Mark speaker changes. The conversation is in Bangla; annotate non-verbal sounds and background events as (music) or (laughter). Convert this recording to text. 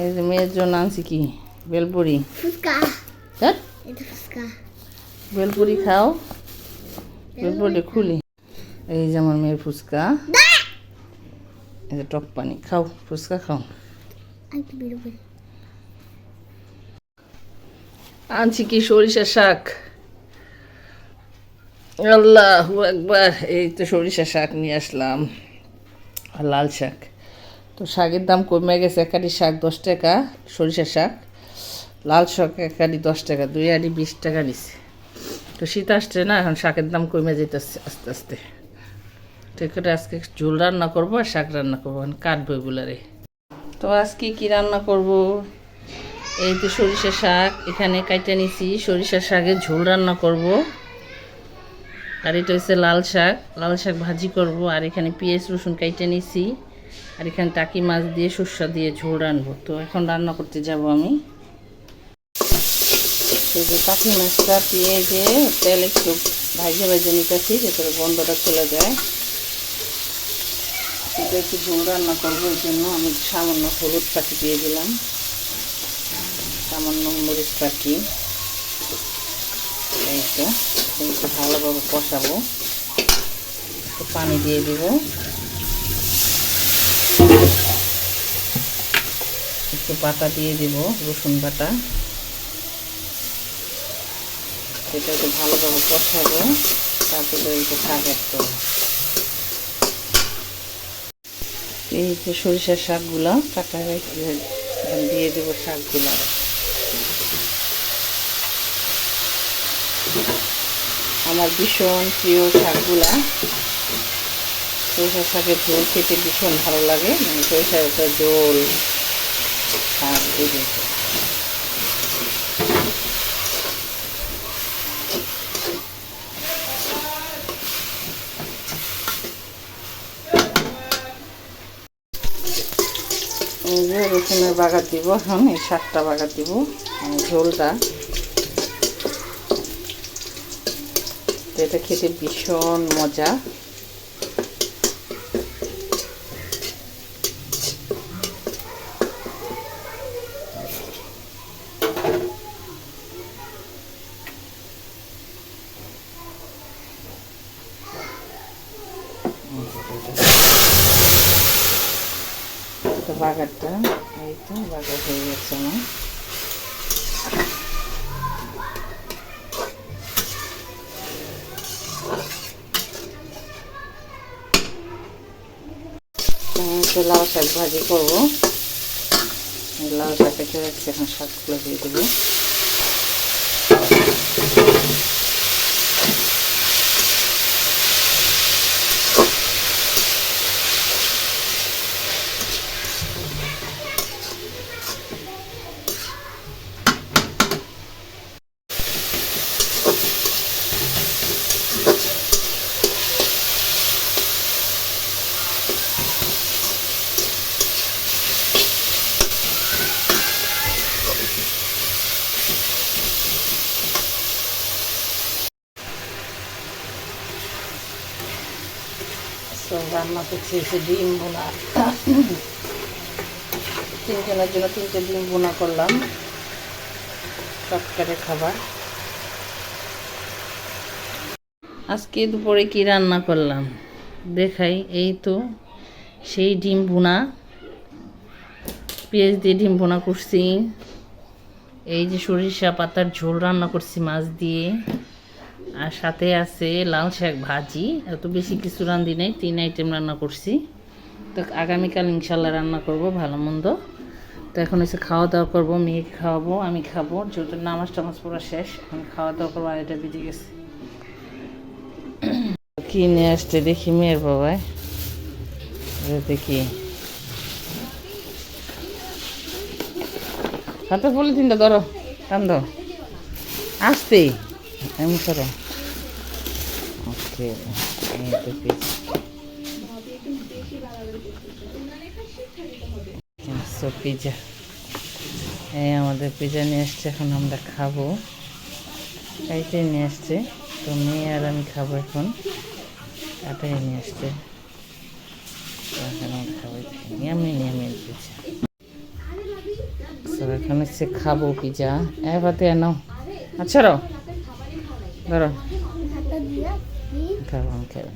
Speaker 1: এই যে মেয়ের জন্য আনছি কি? বেলপুরি। হ্যাঁ? বেলপুরি খাও। বেলপুরি খুলি। এই যে আমার মেয়ের ফুচকা। এই যে টক পানি। খাও ফুচকা খাও। আনছি কি সরিষা শাক? আল্লাহ একবার এই তো সরিষা শাক নিয়ে আসলাম। আর লাল শাক। তো শাকের দাম কমে গেছে একাটি শাক দশ টাকা সরিষা শাক। লাল শাক একাটি দশ টাকা, দুই আড়ি বিশ টাকা নিছে। তো শীত আসছে না, এখন শাকের দাম কমে যেতেছে আস্তে আস্তে। ঠিক করে আজকে ঝোল রান্না করব আর শাক রান্না করব, এখন কাটবো এগুলারে। তো আজকে কি রান্না করব? এই তো সরিষা শাক, এখানে কাইটে নিছি সরিষা শাকের ঝোল রান্না করব। আর এটা হচ্ছে লাল শাক লাল শাক ভাজি করব, আর এখানে পেঁয়াজ রসুন কাইটে নিছি। আর এখানে টাকি মাছ দিয়ে সর্ষা দিয়ে ঝোল রানবো তো এখন রান্না করতে যাব আমি। টাকি মাছটা পেঁয়াজে তেল একটু ভাজে ভাজে নিতেছি যাতে গন্ধটা চলে যায়। এটা একটু ঝোল রান্না করব ওই জন্য আমি সামান্য হলুদ পাখি দিয়ে দিলাম। সামান্য মরিচ পাখি। ভালোভাবে কষাবো। পানি দিয়ে দিব। একটু বাটা দিয়ে দিব, রসুন বাটা। এটা একটু ভালোভাবে কষাবো, তারপরে একটু শাক অ্যাড করব। এই যে সরিষার শাকগুলো কাটা দিয়ে দেব শাকগুলো। আমার ভীষণ প্রিয় শাকগুলা। সরিষার শাকের ঝোল খেতে ভীষণ ভালো লাগে। মানে সরিষার একটা ঝোল। যে রসুনের বাগার দিব এখন, এই শাকটা বাগার দিব মানে ঝোলটা। এটা খেতে ভীষণ মজা। তো বাগারটা এই তো বাগার হয়ে গেছে আমার। তো লাউ শাক ভাজি করব। লাউ শাক এখন শাকগুলো দিয়ে দেবো। তো রান্না করছি এসে ডিম বোনা তিনজনের জন্য তিনটে ডিম বোনা করলাম। চটকারে খাবার। আজকে দুপুরে কি রান্না করলাম? দেখাই, এই তো সেই ডিম বোনা পেঁয়াজ দিয়ে ডিম বোনা করছি। এই যে সরিষা পাতার ঝোল রান্না করছি মাছ দিয়ে। আর সাথে আছে লাল শাক ভাজি। এত বেশি কিছু রান্ধি নাই, তিন আইটেম রান্না করছি। তো আগামীকাল ইনশাল্লাহ রান্না করব, ভালো মন্দ। তো এখন এসে খাওয়া দাওয়া করব, মেয়েকে খাওয়াবো, আমি খাব। যেহেতু নামাজ টামাজ পড়া শেষ, এখন খাওয়া দাওয়া করব, আড়াইটা বেজে গেছে। (coughs) কি নিয়ে আসছে দেখি মেয়ের বাবায়। দেখি। হাতে পলিথিনটা ধরো কান্দ আসতে এমন করো ওকে এই আমাদের পিজা নিয়ে আসছে এখন আমরা খাব। এইটাই নিয়ে আসছে তো মেয়ে আর আমি খাব এখন। এটাই নিয়ে আসছে তো এখন খাব নিয়ামি নিয়ামি পিজা তো এখন খাব এবারে নাও। আচ্ছা ধরো।
Speaker 2: হাতটা দিয়ে
Speaker 1: খাব আমি খাব